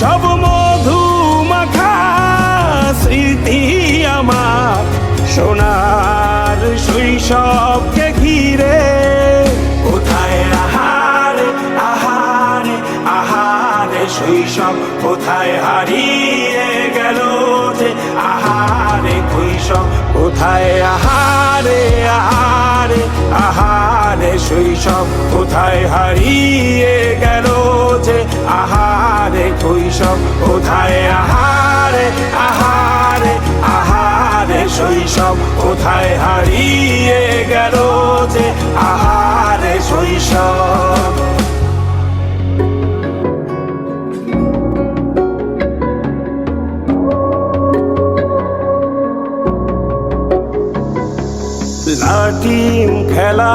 সব মধু মাখা স্মৃতি আমার। সোনার শৈশবকে ঘিরে কোথায় আহারে আহারে আহারে শৈশব, কোথায় হারিয়ে গেল যে আহারে কৈশব কোথায় আহারে আহারে শৈশব কোথায় হারিয়ে গেল যে আহারে কৈশব কোথায় আহারে আহারে আহারে শৈশব? কোথায় হারিয়ে গেল যে আহারে শৈশব? লাটিম খেলা